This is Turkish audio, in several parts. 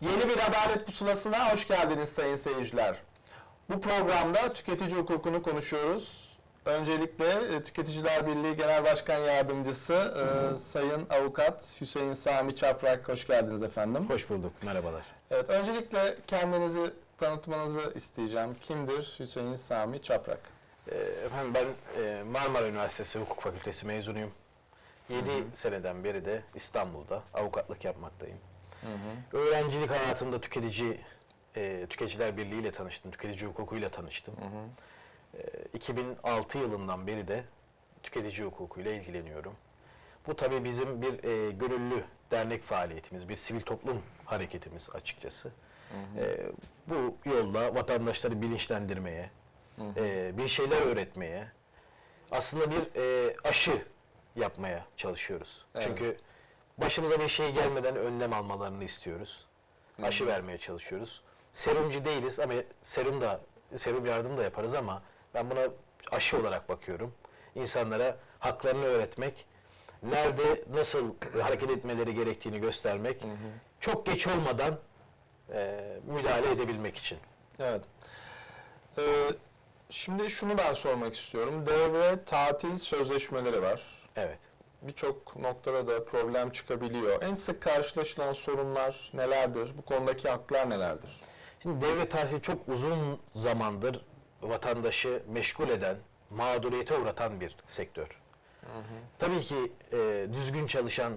Yeni bir adalet pusulasına hoş geldiniz sayın seyirciler. Bu programda tüketici hukukunu konuşuyoruz. Öncelikle e, Tüketiciler Birliği Genel Başkan Yardımcısı e, Sayın Avukat Hüseyin Sami Çaprak hoş geldiniz efendim. Hoş bulduk, merhabalar. Evet, öncelikle kendinizi tanıtmanızı isteyeceğim. Kimdir Hüseyin Sami Çaprak? Ee, efendim ben e, Marmara Üniversitesi Hukuk Fakültesi mezunuyum. 7 seneden beri de İstanbul'da avukatlık yapmaktayım. Öğrencilik hayatımda tüketici e, Tüketiciler Birliği ile tanıştım, tüketici hukukuyla tanıştım. E, 2006 yılından beri de tüketici hukukuyla ilgileniyorum. Bu tabii bizim bir e, gönüllü dernek faaliyetimiz, bir sivil toplum hareketimiz açıkçası. E, bu yolda vatandaşları bilinçlendirmeye, e, bir şeyler öğretmeye, aslında bir e, aşı yapmaya çalışıyoruz. Evet. Çünkü başımıza bir şey gelmeden önlem almalarını istiyoruz. Aşı vermeye çalışıyoruz. Serumcu değiliz ama serum da serum yardım da yaparız ama ben buna aşı olarak bakıyorum. İnsanlara haklarını öğretmek, nerede nasıl hareket etmeleri gerektiğini göstermek, çok geç olmadan e, müdahale edebilmek için. Evet. Ee, şimdi şunu ben sormak istiyorum. Devre tatil sözleşmeleri var. Evet. Birçok noktada da problem çıkabiliyor. En sık karşılaşılan sorunlar nelerdir? Bu konudaki haklar nelerdir? Şimdi devlet tatili çok uzun zamandır vatandaşı meşgul eden, mağduriyete uğratan bir sektör. Tabii ki e, düzgün çalışan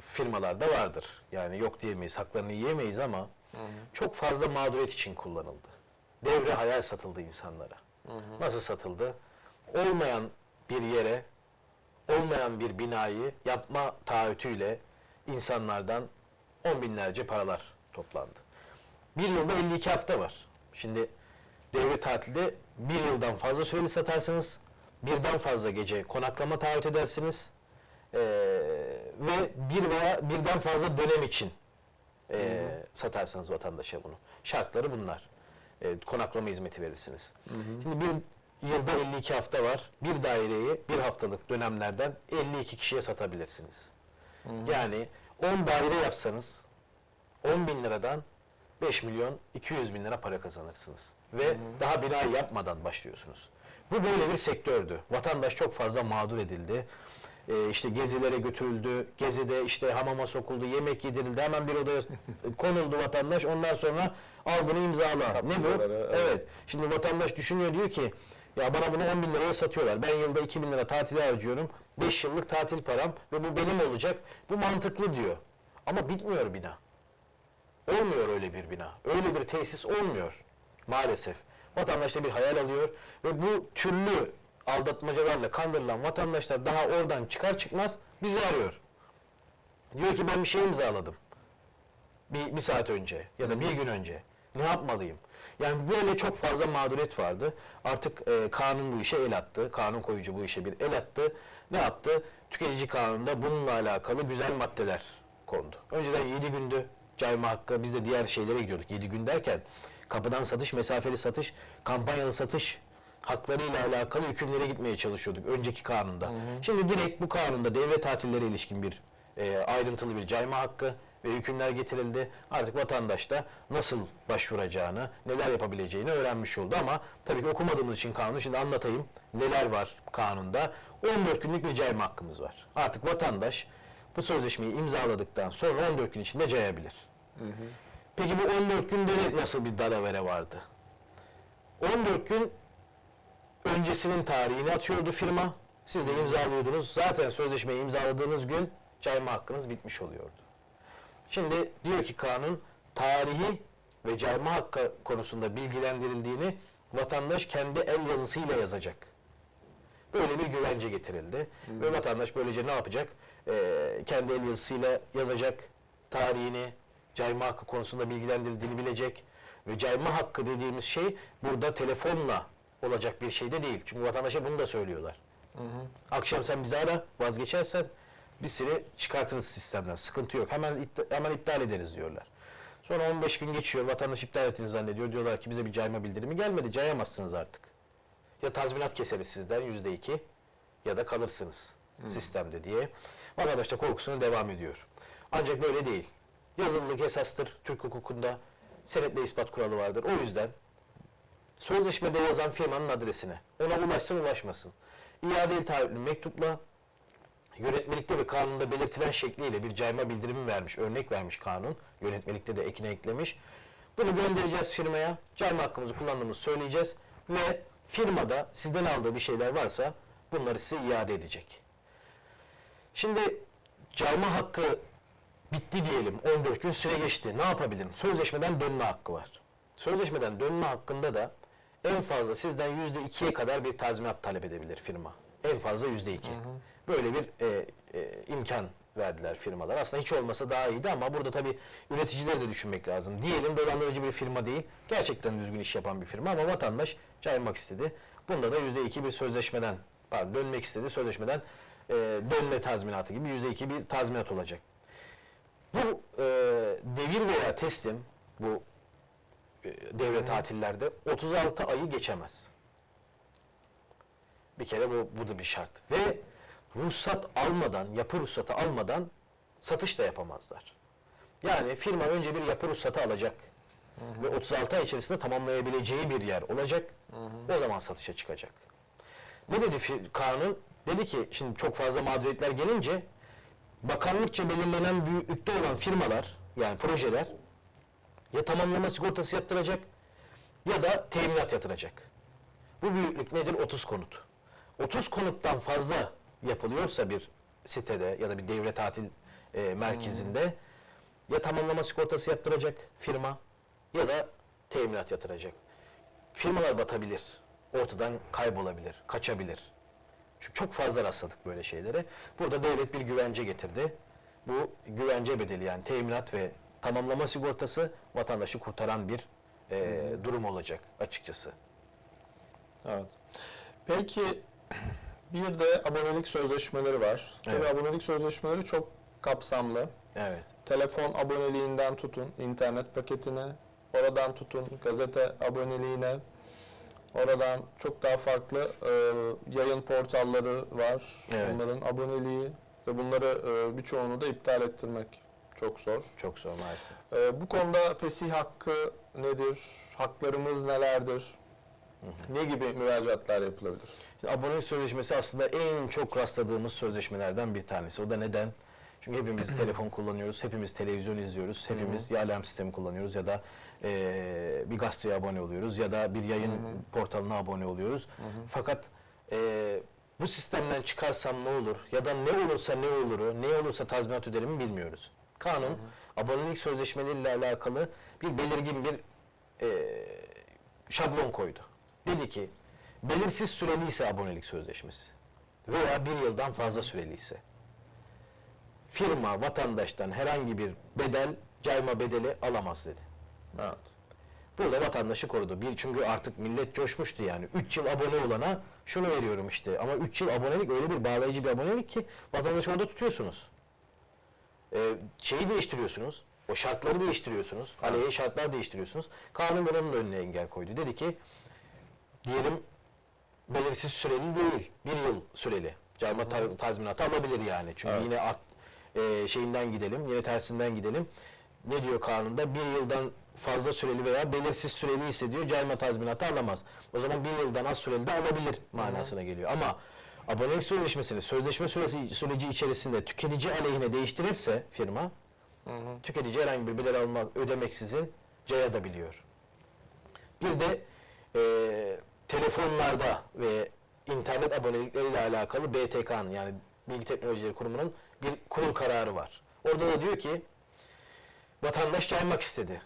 firmalar da vardır. Yani yok diyemeyiz, haklarını yiyemeyiz ama çok fazla mağduriyet için kullanıldı. Devre hayal satıldı insanlara. Nasıl satıldı? Olmayan bir yere, olmayan bir binayı yapma taahhütüyle insanlardan on binlerce paralar toplandı. Bir yılda 52 hafta var. Şimdi devre tatilde bir yıldan fazla süreli satarsınız, birden fazla gece konaklama taahhüt edersiniz Ee, ve bir veya birden fazla dönem için ee, satarsınız vatandaşa bunu. Şartları bunlar. Ee, konaklama hizmeti verirsiniz. Şimdi bir yılda 52 hafta var. Bir daireyi bir haftalık dönemlerden 52 kişiye satabilirsiniz. Yani 10 daire yapsanız 10 bin liradan 5 milyon 200 bin lira para kazanırsınız. Ve daha bina yapmadan başlıyorsunuz. Bu böyle bir sektördü. Vatandaş çok fazla mağdur edildi. Ee, işte gezilere götürüldü. Gezide işte hamama sokuldu, yemek yedirildi. Hemen bir odaya konuldu vatandaş. Ondan sonra al bunu imzala. Ne bu? Evet. Şimdi vatandaş düşünüyor diyor ki ya bana bunu 10 bin liraya satıyorlar. Ben yılda 2 bin lira tatile harcıyorum. 5 yıllık tatil param ve bu benim olacak. Bu mantıklı diyor. Ama bitmiyor bina. Olmuyor öyle bir bina. Öyle bir tesis olmuyor maalesef. Vatandaş da bir hayal alıyor ve bu türlü aldatmacalarla kandırılan vatandaşlar daha oradan çıkar çıkmaz bizi arıyor. Diyor ki ben bir şey imzaladım. Bir, bir saat önce ya da bir gün önce. Ne yapmalıyım? Yani böyle çok fazla mağduriyet vardı. Artık e, kanun bu işe el attı. Kanun koyucu bu işe bir el attı. Ne yaptı? Tüketici kanununda bununla alakalı güzel maddeler kondu. Önceden 7 gündü cayma hakkı. Biz de diğer şeylere gidiyorduk. 7 gün derken kapıdan satış, mesafeli satış, kampanyalı satış haklarıyla alakalı hükümlere gitmeye çalışıyorduk önceki kanunda. Şimdi direkt bu kanunda devlet tatilleri ilişkin bir e, ayrıntılı bir cayma hakkı ve hükümler getirildi. Artık vatandaş da nasıl başvuracağını, neler yapabileceğini öğrenmiş oldu ama tabii ki okumadığımız için kanunu şimdi anlatayım. Neler var kanunda? 14 günlük bir cayma hakkımız var. Artık vatandaş bu sözleşmeyi imzaladıktan sonra 14 gün içinde cayabilir. Peki bu 14 günde nasıl bir dalavere vardı? 14 gün öncesinin tarihini atıyordu firma. Siz de imzalıyordunuz. Zaten sözleşmeyi imzaladığınız gün cayma hakkınız bitmiş oluyordu. Şimdi diyor ki kanun tarihi ve cayma hakkı konusunda bilgilendirildiğini vatandaş kendi el yazısıyla yazacak. Böyle bir güvence getirildi. Ve vatandaş böylece ne yapacak? Ee, kendi el yazısıyla yazacak tarihini, cayma hakkı konusunda bilgilendirildiğini bilecek. Ve cayma hakkı dediğimiz şey burada telefonla olacak bir şey de değil. Çünkü vatandaşa bunu da söylüyorlar. Akşam sen bizi ara, vazgeçersen biz seni çıkartırız sistemden. Sıkıntı yok. Hemen hemen iptal ederiz diyorlar. Sonra 15 gün geçiyor. Vatandaş iptal ettiğini zannediyor. Diyorlar ki bize bir cayma bildirimi gelmedi. Cayamazsınız artık. Ya tazminat keseriz sizden yüzde iki ya da kalırsınız sistemde diye. Vatandaş da korkusuna devam ediyor. Ancak böyle değil. Yazılılık esastır Türk hukukunda. Senetle ispat kuralı vardır. O yüzden sözleşmede yazan firmanın adresine ona ulaşsın ulaşmasın. İade taahhütlü mektupla yönetmelikte ve kanunda belirtilen şekliyle bir cayma bildirimi vermiş, örnek vermiş kanun. Yönetmelikte de ekine eklemiş. Bunu göndereceğiz firmaya. Cayma hakkımızı kullandığımızı söyleyeceğiz ve firmada sizden aldığı bir şeyler varsa bunları size iade edecek. Şimdi cayma hakkı bitti diyelim. 14 gün süre geçti. Ne yapabilirim? Sözleşmeden dönme hakkı var. Sözleşmeden dönme hakkında da en fazla sizden %2'ye kadar bir tazminat talep edebilir firma. En fazla %2. Böyle bir e, e, imkan verdiler firmalar. Aslında hiç olmasa daha iyiydi ama burada tabii üreticileri de düşünmek lazım. Diyelim dolandırıcı bir firma değil, gerçekten düzgün iş yapan bir firma ama vatandaş caymak istedi. Bunda da %2 bir sözleşmeden, pardon dönmek istedi, sözleşmeden e, dönme tazminatı gibi %2 bir tazminat olacak. Bu e, devir veya teslim, bu e, devre tatillerde 36 ayı geçemez. Bir kere bu, bu da bir şart. Ve ruhsat almadan, yapı ruhsatı almadan satış da yapamazlar. Yani firma önce bir yapı ruhsatı alacak. Ve 36 ay içerisinde tamamlayabileceği bir yer olacak. O zaman satışa çıkacak. Ne dedi kanun? Dedi ki şimdi çok fazla mağduriyetler gelince bakanlıkça belirlenen büyüklükte olan firmalar yani projeler ya tamamlama sigortası yaptıracak ya da teminat yatıracak. Bu büyüklük nedir? 30 konut. 30 konuttan fazla yapılıyorsa bir sitede ya da bir devre tatil e, merkezinde ya tamamlama sigortası yaptıracak firma ya da teminat yatıracak. Firmalar batabilir. Ortadan kaybolabilir, kaçabilir. Çünkü çok fazla rastladık böyle şeylere. Burada devlet bir güvence getirdi. Bu güvence bedeli yani teminat ve tamamlama sigortası vatandaşı kurtaran bir e, durum olacak açıkçası. Evet. Peki bir de abonelik sözleşmeleri var. Tabii Evet. abonelik sözleşmeleri çok kapsamlı. Evet. Telefon aboneliğinden tutun, internet paketine, oradan tutun, gazete aboneliğine, oradan çok daha farklı e, yayın portalları var. Evet. Bunların aboneliği ve bunları e, birçoğunu da iptal ettirmek çok zor. Çok zor maalesef. E, bu konuda fesih hakkı nedir? Haklarımız nelerdir? Ne gibi müracaatlar yapılabilir? Şimdi abonelik sözleşmesi aslında en çok rastladığımız sözleşmelerden bir tanesi. O da neden? Çünkü hepimiz telefon kullanıyoruz, hepimiz televizyon izliyoruz, hepimiz ya alarm sistemi kullanıyoruz ya da eee, bir gazeteye abone oluyoruz ya da bir yayın portalına abone oluyoruz. Fakat eee, bu sistemden çıkarsam ne olur ya da ne olursa ne oluru, ne olursa tazminat öderim bilmiyoruz. Kanun abonelik sözleşmeleriyle alakalı bir belirgin bir eee, şablon koydu. Dedi ki belirsiz süreli ise abonelik sözleşmesi veya bir yıldan fazla süreli ise firma vatandaştan herhangi bir bedel, cayma bedeli alamaz dedi. Evet. Burada vatandaşı korudu. Bir çünkü artık millet coşmuştu yani. 3 yıl abone olana şunu veriyorum işte. Ama 3 yıl abonelik öyle bir bağlayıcı bir abonelik ki vatandaşı orada tutuyorsunuz. Ee, şeyi değiştiriyorsunuz. O şartları değiştiriyorsunuz. Aleyhe şartlar değiştiriyorsunuz. Kanun bunun önüne engel koydu. Dedi ki diyelim belirsiz süreli değil. Bir yıl süreli. Cayma ta- tazminatı alabilir yani. Çünkü Evet. yine art, e, şeyinden gidelim, yine tersinden gidelim. Ne diyor kanunda? Bir yıldan fazla süreli veya belirsiz süreli ise diyor cayma tazminatı alamaz. O zaman bir yıldan az süreli de alabilir manasına geliyor. Ama abonelik sözleşmesini sözleşme süresi, süreci içerisinde tüketici aleyhine değiştirirse firma tüketici herhangi bir bedel almak ödemeksizin cayadabiliyor. Bir de e, telefonlarda ve internet abonelikleriyle alakalı BTK'nın yani Bilgi Teknolojileri Kurumu'nun bir kurul kararı var. Orada da diyor ki vatandaş caymak istedi.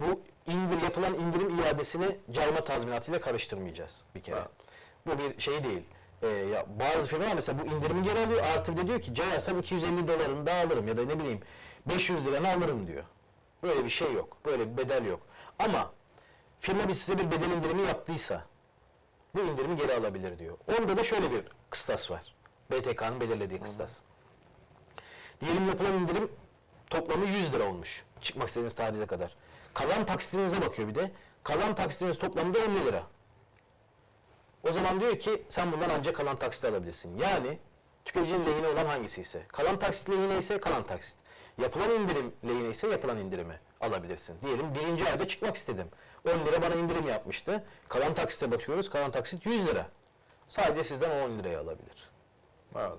Bu indir yapılan indirim iadesini cayma tazminatıyla karıştırmayacağız bir kere. Evet. Bu bir şey değil. Ee, ya bazı firmalar mesela bu indirimi geri alıyor artı bir de diyor ki cayarsam 250 dolarını da alırım ya da ne bileyim 500 liranı alırım diyor. Böyle bir şey yok. Böyle bir bedel yok. Ama firma bir size bir bedel indirimi yaptıysa bu indirimi geri alabilir diyor. Onda da şöyle bir kıstas var. BTK'nın belirlediği kıstas. Diyelim yapılan indirim toplamı 100 lira olmuş. Çıkmak istediğiniz tarihe kadar. Kalan taksitinize bakıyor bir de. Kalan taksitiniz toplamda 50 lira. O zaman diyor ki sen bundan ancak kalan taksit alabilirsin. Yani tüketicinin lehine olan hangisi ise. Kalan taksit lehine ise kalan taksit. Yapılan indirim lehine ise yapılan indirimi alabilirsin. Diyelim birinci ayda çıkmak istedim. 10 lira bana indirim yapmıştı. Kalan taksite bakıyoruz. Kalan taksit 100 lira. Sadece sizden 10 liraya alabilir. Evet.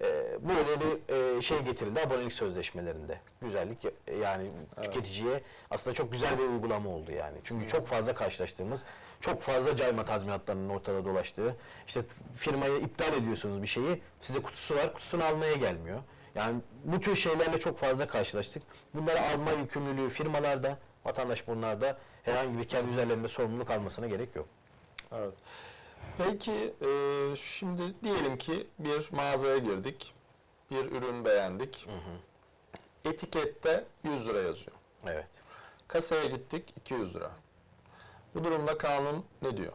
Ee, böyle bir e, şey getirildi abonelik sözleşmelerinde. Güzellik e, yani tüketiciye aslında çok güzel bir uygulama oldu yani. Çünkü çok fazla karşılaştığımız, çok fazla cayma tazminatlarının ortada dolaştığı, işte firmayı iptal ediyorsunuz bir şeyi, size kutusu var, kutusunu almaya gelmiyor. Yani bu tür şeylerle çok fazla karşılaştık. Bunları alma yükümlülüğü firmalarda, vatandaş bunlarda herhangi bir kendi üzerlerinde sorumluluk almasına gerek yok. Evet. Peki e, şimdi diyelim ki bir mağazaya girdik. Bir ürün beğendik. Etikette 100 lira yazıyor. Evet. Kasaya gittik 200 lira. Bu durumda kanun ne diyor?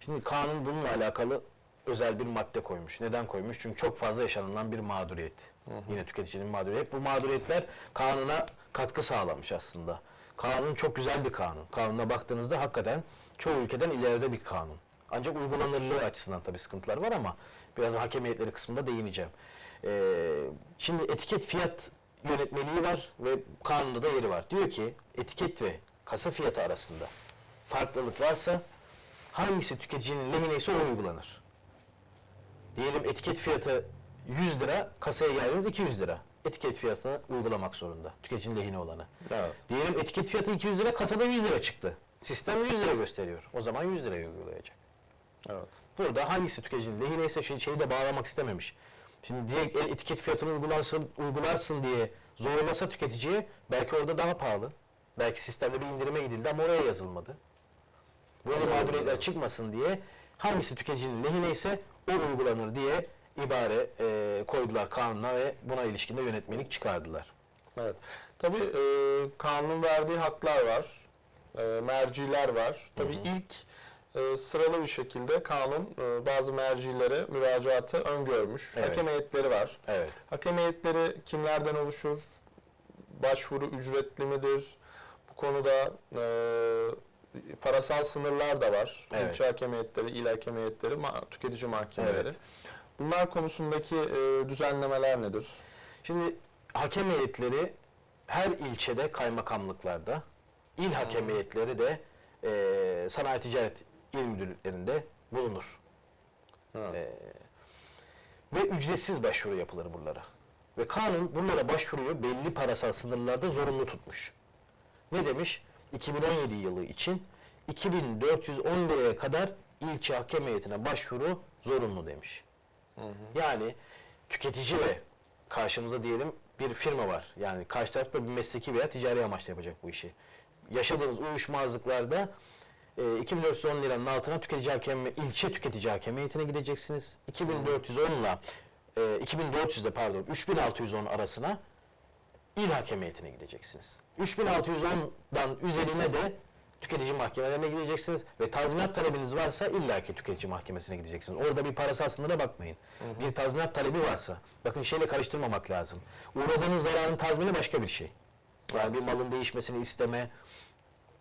Şimdi kanun bununla alakalı özel bir madde koymuş. Neden koymuş? Çünkü çok fazla yaşanılan bir mağduriyet. Yine tüketicinin mağduriyeti. Bu mağduriyetler kanuna katkı sağlamış aslında. Kanun çok güzel bir kanun. Kanuna baktığınızda hakikaten çoğu ülkeden ileride bir kanun. Ancak uygulanırlığı açısından tabii sıkıntılar var ama biraz hakemiyetleri kısmında değineceğim. Ee, şimdi etiket fiyat yönetmeliği var ve kanunda da yeri var. Diyor ki etiket ve kasa fiyatı arasında farklılık varsa hangisi tüketicinin lehine ise o uygulanır. Diyelim etiket fiyatı 100 lira, kasaya geldiğiniz 200 lira. Etiket fiyatını uygulamak zorunda. Tüketicinin lehine olanı. Evet. Diyelim etiket fiyatı 200 lira, kasada 100 lira çıktı. Sistem 100 lira gösteriyor. O zaman 100 lirayı uygulayacak. Evet. Burada hangisi tüketicinin lehine ise şimdi şeyi de bağlamak istememiş. Şimdi direkt el- etiket fiyatını uygularsın, uygularsın diye zorlasa tüketiciye belki orada daha pahalı. Belki sistemde bir indirime gidildi ama oraya yazılmadı. Böyle mağduriyetler çıkmasın diye hangisi tüketicinin lehine ise o uygulanır diye ibare e, koydular kanuna ve buna ilişkin de yönetmelik çıkardılar. Evet. Tabii e, kanunun verdiği haklar var. E, merciler var. Tabii ilk e, sıralı bir şekilde kanun e, bazı mercilere müracaatı öngörmüş. Evet. Hakem heyetleri var. Evet. Hakem heyetleri kimlerden oluşur? Başvuru ücretli midir? Bu konuda e, parasal sınırlar da var. Evet. İlçe hakem heyetleri, il hakem heyetleri, ma- tüketici mahkemeleri. Evet. Bunlar konusundaki e, düzenlemeler nedir? Şimdi hakem heyetleri her ilçede kaymakamlıklarda, il hakem heyetleri de e, sanayi ticaret il müdürlüklerinde bulunur. Ha. E, ve ücretsiz başvuru yapılır buralara. Ve kanun bunlara başvuruyu belli parasal sınırlarda zorunlu tutmuş. Ne demiş? 2017 yılı için 2410 liraya kadar ilçe hakem heyetine başvuru zorunlu demiş. Yani tüketici ve karşımızda diyelim bir firma var. Yani karşı tarafta bir mesleki veya ticari amaçla yapacak bu işi. Yaşadığınız uyuşmazlıklarda e, 2410 liranın altına tüketici hakem ilçe tüketici hakem heyetine gideceksiniz. 2410 ile e, 2400 de pardon 3610 arasına il hakem heyetine gideceksiniz. 3610'dan üzerine de tüketici mahkemelerine gideceksiniz ve tazminat talebiniz varsa illaki tüketici mahkemesine gideceksiniz. Orada bir parasal sınıra bakmayın. Bir tazminat talebi varsa, bakın şeyle karıştırmamak lazım. Uğradığınız zararın tazmini başka bir şey. Yani bir malın değişmesini isteme,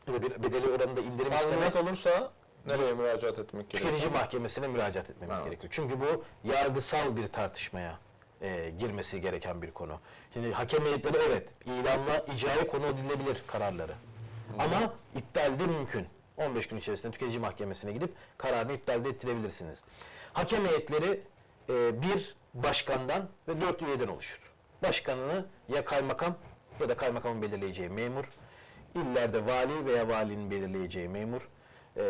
bir bedeli oranında indirim isteme, Tazminat olursa nereye müracaat etmek gerekiyor? tüketici mahkemesine müracaat etmemiz Evet. gerekiyor. Çünkü bu yargısal bir tartışmaya e, girmesi gereken bir konu. Şimdi hakem heyetleri evet ilanla icraya konu edilebilir kararları. Ama iptal de mümkün. 15 gün içerisinde tüketici mahkemesine gidip kararını iptal de ettirebilirsiniz. Hakem heyetleri e, bir başkandan ve dört üyeden oluşur. Başkanını ya kaymakam ya da kaymakamın belirleyeceği memur, illerde vali veya valinin belirleyeceği memur, e,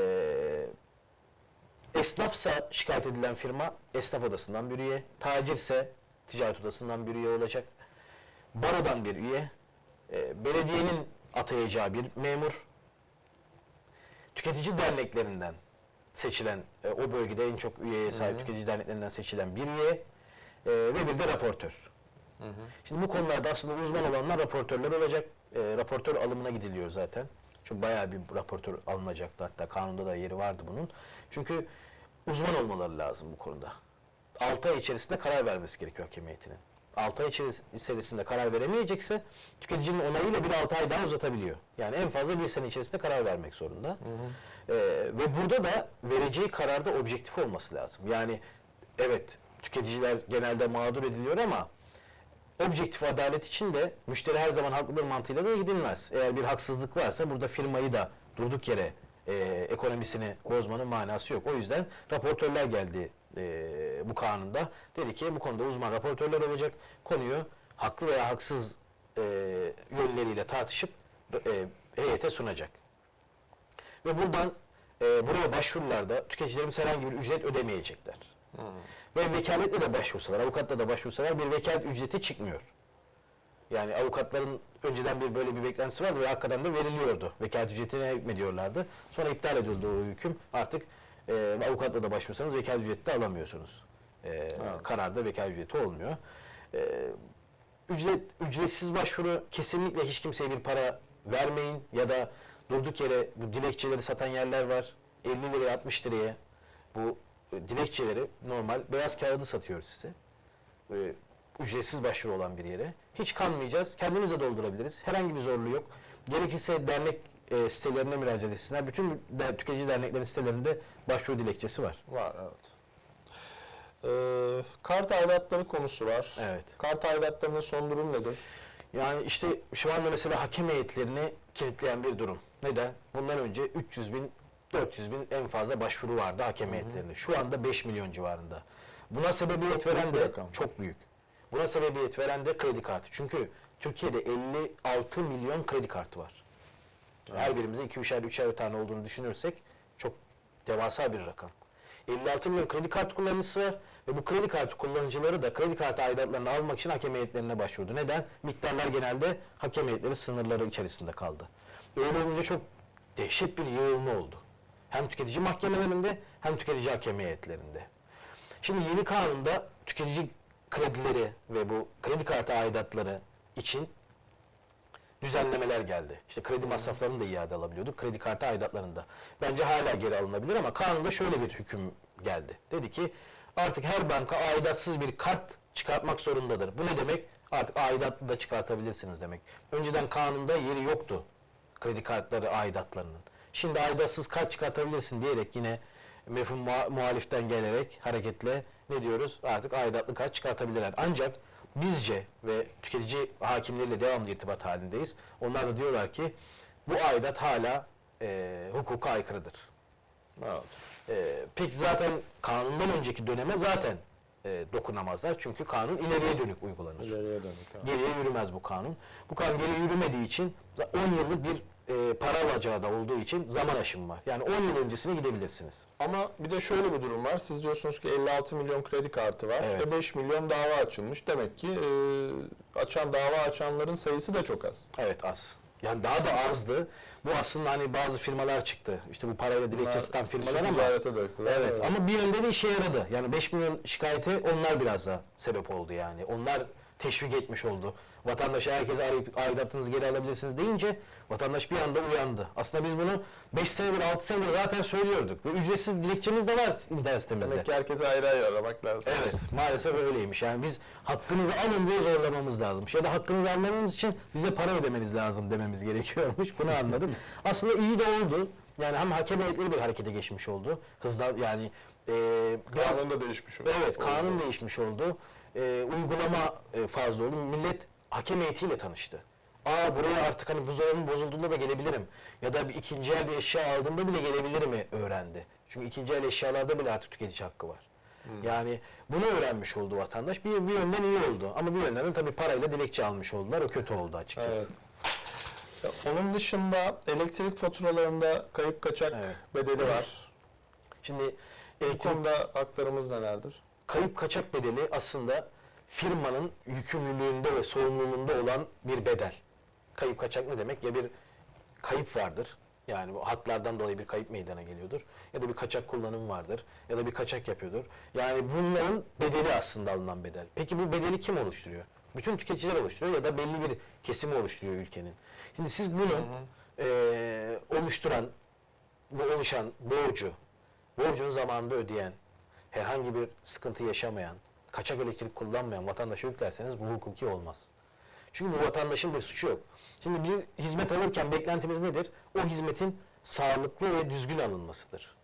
Esnafsa şikayet edilen firma esnaf odasından bir üye, tacirse ticaret odasından bir üye olacak. Barodan bir üye, e, belediyenin atayacağı bir memur, tüketici derneklerinden seçilen, e, o bölgede en çok üyeye sahip tüketici derneklerinden seçilen bir üye e, ve bir de raportör. Şimdi bu konularda aslında uzman olanlar raportörler olacak. E, raportör alımına gidiliyor zaten. Çünkü bayağı bir raportör alınacaktı. Hatta kanunda da yeri vardı bunun. Çünkü uzman olmaları lazım bu konuda. 6 ay içerisinde karar vermesi gerekiyor hakem heyetinin. 6 ay içeris- içerisinde karar veremeyecekse tüketicinin onayıyla bir 6 ay daha uzatabiliyor. Yani en fazla bir sene içerisinde karar vermek zorunda. Ee, ve burada da vereceği kararda objektif olması lazım. Yani evet tüketiciler genelde mağdur ediliyor ama objektif adalet için de müşteri her zaman haklıdır mantığıyla da gidilmez. Eğer bir haksızlık varsa burada firmayı da durduk yere e, ekonomisini bozmanın manası yok. O yüzden raportörler geldi e, bu kanunda. Dedi ki bu konuda uzman raportörler olacak. Konuyu haklı veya haksız e, yönleriyle tartışıp e, heyete sunacak. Ve buradan e, buraya başvurularda tüketicilerimiz herhangi bir ücret ödemeyecekler. Ve vekaletle de başvursalar, avukatla da başvursalar bir vekalet ücreti çıkmıyor. Yani avukatların önceden bir böyle bir beklentisi vardı ve hakikaten de veriliyordu. Vekalet ücretine hükmediyorlardı. Sonra iptal edildi o hüküm. Artık e, avukatla da başvursanız vekalet ücreti de alamıyorsunuz. E, Kararda vekalet ücreti olmuyor. E, ücret ücretsiz başvuru kesinlikle hiç kimseye bir para vermeyin ya da durduk yere bu dilekçeleri satan yerler var. 50 liraya 60 liraya bu dilekçeleri normal beyaz kağıdı satıyoruz size. E, ücretsiz başvuru olan bir yere. Hiç kanmayacağız. Kendimiz de doldurabiliriz. Herhangi bir zorluğu yok. Gerekirse dernek e, sitelerine müracaat etsinler. Bütün de, tüketici derneklerin sitelerinde başvuru dilekçesi var. Var evet. Ee, kart aidatları konusu var. Evet. Kart aidatlarının son durum nedir? Yani işte şu anda mesela hakem heyetlerini kilitleyen bir durum. Neden? Bundan önce 300 bin, 400 bin en fazla başvuru vardı hakem heyetlerinde. Şu anda 5 milyon civarında. Buna sebebiyet Çok veren de rakam. çok büyük. Buna sebebiyet veren de kredi kartı. Çünkü Türkiye'de 56 milyon kredi kartı var. Her birimizin 2 üçer üçer tane olduğunu düşünürsek çok devasa bir rakam. 56 milyon kredi kartı kullanıcısı var ve bu kredi kartı kullanıcıları da kredi kartı aidatlarını almak için hakem heyetlerine başvurdu. Neden? Miktarlar genelde hakem heyetleri sınırları içerisinde kaldı. Öyle olunca çok dehşet bir yığılma oldu. Hem tüketici mahkemelerinde hem tüketici hakem heyetlerinde. Şimdi yeni kanunda tüketici kredileri ve bu kredi kartı aidatları için düzenlemeler geldi. İşte kredi masraflarını da iade alabiliyorduk. Kredi kartı aidatlarında. Bence hala geri alınabilir ama kanunda şöyle bir hüküm geldi. Dedi ki artık her banka aidatsız bir kart çıkartmak zorundadır. Bu ne demek? Artık aidatlı da çıkartabilirsiniz demek. Önceden kanunda yeri yoktu kredi kartları aidatlarının. Şimdi aidatsız kart çıkartabilirsin diyerek yine mefhum muha- muhaliften gelerek hareketle ne diyoruz? Artık aidatlı kart çıkartabilirler. Ancak bizce ve tüketici hakimleriyle devamlı irtibat halindeyiz. Onlar da diyorlar ki bu aidat hala e, hukuka aykırıdır. Evet. E, peki zaten kanundan önceki döneme zaten e, dokunamazlar. Çünkü kanun ileriye dönük uygulanır. İleriye dönük. evet. Geriye yürümez bu kanun. Bu kanun geriye yürümediği için 10 yıllık bir e, para alacağı da olduğu için zaman aşımı var. Yani 10 yıl öncesine gidebilirsiniz. Ama bir de şöyle bir durum var. Siz diyorsunuz ki 56 milyon kredi kartı var Evet. ve 5 milyon dava açılmış. Demek ki e, açan dava açanların sayısı da çok az. Evet az. Yani daha da azdı. Bu aslında hani bazı firmalar çıktı. İşte bu parayla dilekçe satan firmalar ama ticarete döktüler. Evet ama bir yönde de işe yaradı. Yani 5 milyon şikayete onlar biraz da sebep oldu yani. Onlar teşvik etmiş oldu. Vatandaşa herkese arayıp aidatınızı geri alabilirsiniz deyince vatandaş bir anda uyandı. Aslında biz bunu 5 senedir 6 senedir zaten söylüyorduk. Ve ücretsiz dilekçemiz de var internet sitemizde. Demek ki herkese ayrı ayrı aramak lazım. Evet maalesef öyleymiş. Yani biz hakkınızı alın diye zorlamamız lazım. Ya da hakkınızı almanız için bize para ödemeniz lazım dememiz gerekiyormuş. Bunu anladım. Aslında iyi de oldu. Yani hem hakem heyetleri bir harekete geçmiş oldu. Hızla yani e, biraz- Kanun da değişmiş oldu. Evet, kanun değişmiş oldu. Ee, uygulama e, fazla oldu. Millet hakem heyetiyle tanıştı. Aa buraya artık hani buzdolabım bozulduğunda da gelebilirim. Ya da bir ikinci el bir eşya aldığımda bile gelebilir mi öğrendi. Çünkü ikinci el eşyalarda bile artık tüketici hakkı var. Yani bunu öğrenmiş oldu vatandaş. Bir, bir yönden iyi oldu. Ama bir yönden de tabii parayla dilekçe almış oldular. O kötü oldu açıkçası. Evet. Onun dışında elektrik faturalarında kayıp kaçak Evet. bedeli var. Şimdi Bu elektrik konuda haklarımız nelerdir? Kayıp kaçak bedeli aslında firmanın yükümlülüğünde ve sorumluluğunda olan bir bedel. Kayıp kaçak ne demek? Ya bir kayıp vardır. Yani bu hatlardan dolayı bir kayıp meydana geliyordur. Ya da bir kaçak kullanım vardır. Ya da bir kaçak yapıyordur. Yani bunların bedeli aslında alınan bedel. Peki bu bedeli kim oluşturuyor? Bütün tüketiciler oluşturuyor ya da belli bir kesimi oluşturuyor ülkenin. Şimdi siz bunu eee, oluşturan, bu oluşan borcu, borcunu zamanında ödeyen, herhangi bir sıkıntı yaşamayan, kaçak elektrik kullanmayan vatandaşa yüklerseniz bu hukuki olmaz. Çünkü bu vatandaşın bir suçu yok. Şimdi bir hizmet alırken beklentimiz nedir? O hizmetin sağlıklı ve düzgün alınmasıdır.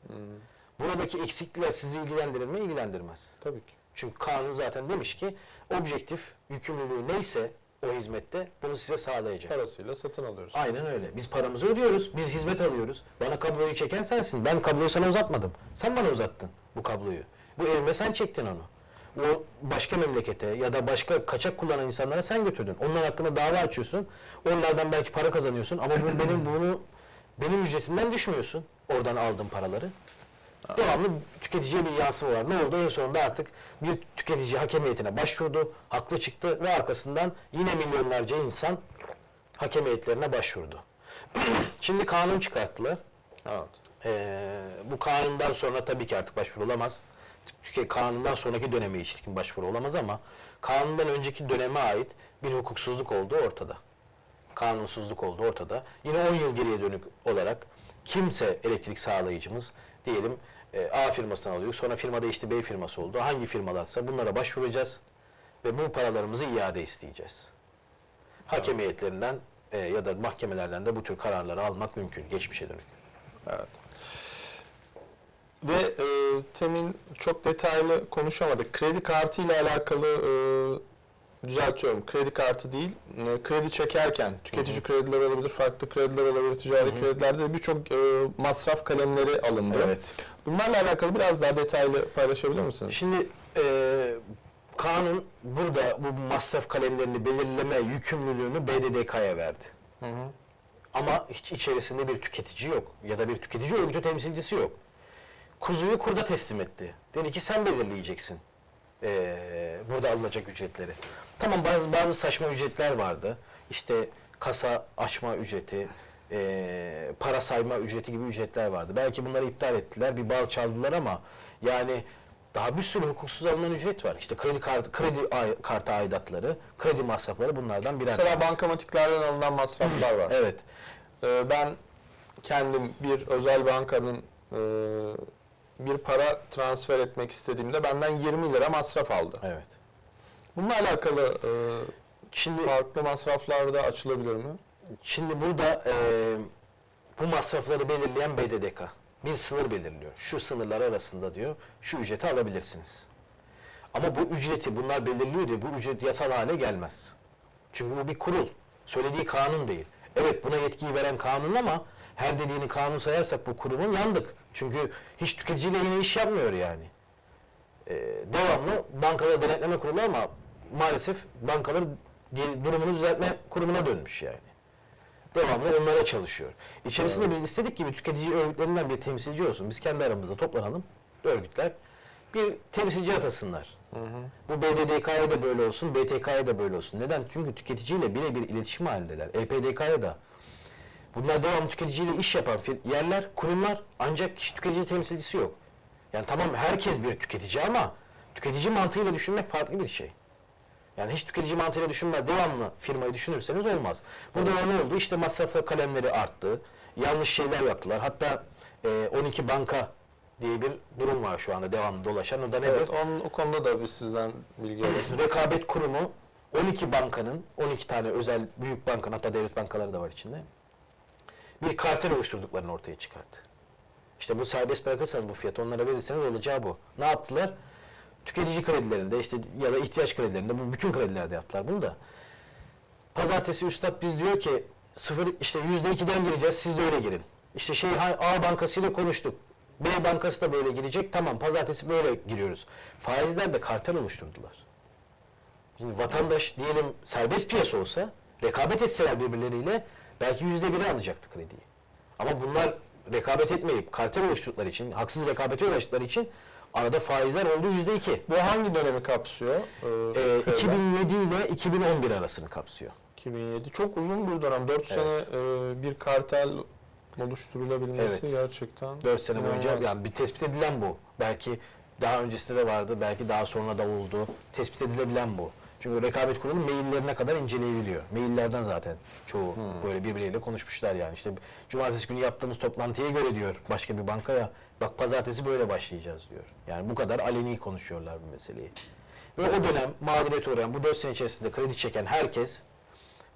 Buradaki eksiklikler sizi ilgilendirir mi? İlgilendirmez. Tabii ki. Çünkü kanun zaten demiş ki objektif yükümlülüğü neyse o hizmette bunu size sağlayacak. Parasıyla satın alıyoruz. Aynen öyle. Biz paramızı ödüyoruz. Bir hizmet alıyoruz. Bana kabloyu çeken sensin. Ben kabloyu sana uzatmadım. Sen bana uzattın bu kabloyu. Bu elime sen çektin onu. O başka memlekete ya da başka kaçak kullanan insanlara sen götürdün. Onlar hakkında dava açıyorsun. Onlardan belki para kazanıyorsun ama bu benim bunu benim ücretimden düşmüyorsun. Oradan aldığım paraları. Devamlı tüketiciye bir yansıma var. Ne oldu? En sonunda artık bir tüketici hakem heyetine başvurdu, haklı çıktı ve arkasından yine milyonlarca insan hakem heyetlerine başvurdu. Şimdi kanun çıkarttılar. Evet. Ee, bu kanundan sonra tabii ki artık başvuru Tüke- Kanundan sonraki döneme ilişkin başvuru olamaz ama kanundan önceki döneme ait bir hukuksuzluk olduğu ortada. Kanunsuzluk olduğu ortada. Yine 10 yıl geriye dönük olarak kimse elektrik sağlayıcımız diyelim e, A firmasından alıyor. Sonra firma değişti B firması oldu. Hangi firmalarsa bunlara başvuracağız ve bu paralarımızı iade isteyeceğiz. Hakem heyetlerinden e, ya da mahkemelerden de bu tür kararları almak mümkün geçmişe dönük. Evet. Ve e, temin çok detaylı konuşamadık. Kredi kartı ile alakalı e, düzeltiyorum. Kredi kartı değil, e, kredi çekerken tüketici krediler olabilir, farklı krediler olabilir, ticari kredilerde de birçok e, masraf kalemleri alındı. Evet. Bunlarla alakalı biraz daha detaylı paylaşabilir misiniz? Şimdi e, kanun burada bu masraf kalemlerini belirleme yükümlülüğünü BDDK'ya verdi. Hı hı. Ama hiç içerisinde bir tüketici yok ya da bir tüketici örgütü temsilcisi yok. Kuzuyu kurda teslim etti. Dedi ki sen belirleyeceksin eee, burada alınacak ücretleri. Tamam bazı bazı saçma ücretler vardı. İşte kasa açma ücreti, eee, para sayma ücreti gibi ücretler vardı. Belki bunları iptal ettiler, bir bal çaldılar ama yani daha bir sürü hukuksuz alınan ücret var. İşte kredi kartı, kredi ay- kartı aidatları, kredi masrafları bunlardan birer Mesela tanesi. bankamatiklerden alınan masraflar var. Evet. E, ben kendim bir özel bankanın e, bir para transfer etmek istediğimde benden 20 lira masraf aldı. Evet. Bununla alakalı e, Şimdi farklı masraflar da açılabilir mi? Şimdi burada eee, bu masrafları belirleyen BDDK bir sınır belirliyor. Şu sınırlar arasında diyor, şu ücreti alabilirsiniz. Ama bu ücreti bunlar belirliyor diye bu ücret yasal hale gelmez. Çünkü bu bir kurul. Söylediği kanun değil. Evet buna yetkiyi veren kanun ama her dediğini kanun sayarsak bu kurumun yandık. Çünkü hiç tüketiciyle yine iş yapmıyor yani. Eee, devamlı bankalar denetleme kurulu ama maalesef bankalar geri- durumunu düzeltme kurumuna dönmüş yani devamlı onlara çalışıyor. İçerisinde biz istedik ki bir tüketici örgütlerinden bir temsilci olsun. Biz kendi aramızda toplanalım örgütler. Bir temsilci atasınlar. Bu BDDK'ya da böyle olsun, BTK'ya da böyle olsun. Neden? Çünkü tüketiciyle birebir iletişim halindeler. EPDK'ya da. Bunlar devamlı tüketiciyle iş yapan yerler, kurumlar ancak hiç tüketici temsilcisi yok. Yani tamam herkes bir tüketici ama tüketici mantığıyla düşünmek farklı bir şey. Yani hiç tüketici mantığıyla düşünmez, devamlı firmayı düşünürseniz olmaz. Burada da ne oldu? İşte masrafı kalemleri arttı, yanlış şeyler yaptılar. Hatta e, 12 banka diye bir durum var şu anda devamlı dolaşan. O da nedir? Evet, onun, o konuda da biz sizden bilgi alalım. Rekabet Kurumu 12 bankanın, 12 tane özel büyük bankanın hatta devlet bankaları da var içinde. Bir kartel oluşturduklarını ortaya çıkarttı. İşte bu serbest bırakırsanız bu fiyatı onlara verirseniz olacağı bu. Ne yaptılar? Tüketici kredilerinde işte ya da ihtiyaç kredilerinde bu bütün kredilerde yaptılar bunu da. Pazartesi üstad biz diyor ki sıfır işte yüzde ikiden gireceğiz siz de öyle girin. İşte şey A bankasıyla konuştuk. B bankası da böyle girecek. Tamam pazartesi böyle giriyoruz. Faizler de kartel oluşturdular. Şimdi vatandaş diyelim serbest piyasa olsa rekabet etseler birbirleriyle belki yüzde biri alacaktı krediyi. Ama bunlar rekabet etmeyip kartel oluşturdukları için, haksız rekabete ulaştıkları için arada faizler oldu yüzde iki. Bu hangi dönemi kapsıyor? Ee, Ee, krediler? 2007 ile 2011 arasını kapsıyor. 2007. Çok uzun bir dönem. 4 sene e, bir kartel oluşturulabilmesi Evet. gerçekten. 4 sene boyunca yani bir tespit edilen bu. Belki daha öncesinde de vardı, belki daha sonra da oldu. Tespit edilebilen bu. Çünkü rekabet kurulu maillerine kadar inceleyebiliyor. Maillerden zaten çoğu böyle birbirleriyle konuşmuşlar yani. İşte cumartesi günü yaptığımız toplantıya göre diyor başka bir bankaya bak pazartesi böyle başlayacağız diyor. Yani bu kadar aleni konuşuyorlar bu meseleyi. Ve o dönem mağduriyete uğrayan bu 4 sene içerisinde kredi çeken herkes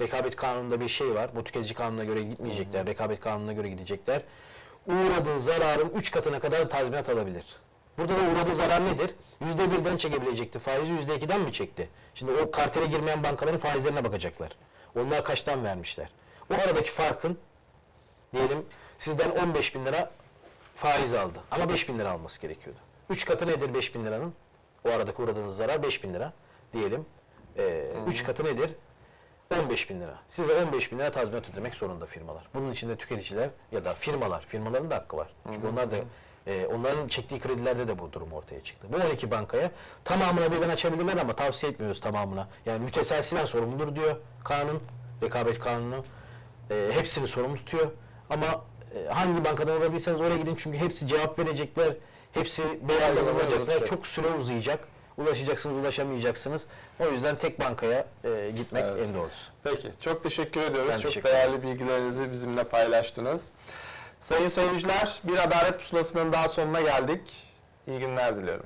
rekabet kanununda bir şey var. Bu tüketici kanununa göre gitmeyecekler. Rekabet kanununa göre gidecekler. Uğradığı zararın 3 katına kadar tazminat alabilir. Burada da uğradığı zarar nedir? Yüzde birden çekebilecekti faizi, yüzde ikiden mi çekti? Şimdi o kartele girmeyen bankaların faizlerine bakacaklar. Onlar kaçtan vermişler? O aradaki farkın diyelim sizden 15 bin lira faiz aldı. Ama 5 bin lira alması gerekiyordu. 3 katı nedir 5 bin liranın? O aradaki uğradığınız zarar 5 bin lira diyelim. 3 katı nedir? 15 bin lira. Size 15 bin lira tazminat ödemek zorunda firmalar. Bunun içinde tüketiciler ya da firmalar, firmaların da hakkı var. Çünkü onlar da e, onların çektiği kredilerde de bu durum ortaya çıktı. Bu 12 bankaya tamamına birden açabilirler ama tavsiye etmiyoruz tamamına. Yani müteselsilen sorumludur diyor kanun, rekabet kanunu. E, hepsini sorumlu tutuyor. Ama e, hangi bankadan uğradıysanız oraya gidin çünkü hepsi cevap verecekler. Hepsi beyanname olacak. Çok süre uzayacak. Ulaşacaksınız, ulaşamayacaksınız. O yüzden tek bankaya e, gitmek Evet. en doğrusu. Peki, çok teşekkür ediyoruz. Ben çok teşekkür değerli bilgilerinizi bizimle paylaştınız. Sayın seyirciler, bir adalet pusulasının daha sonuna geldik. İyi günler diliyorum.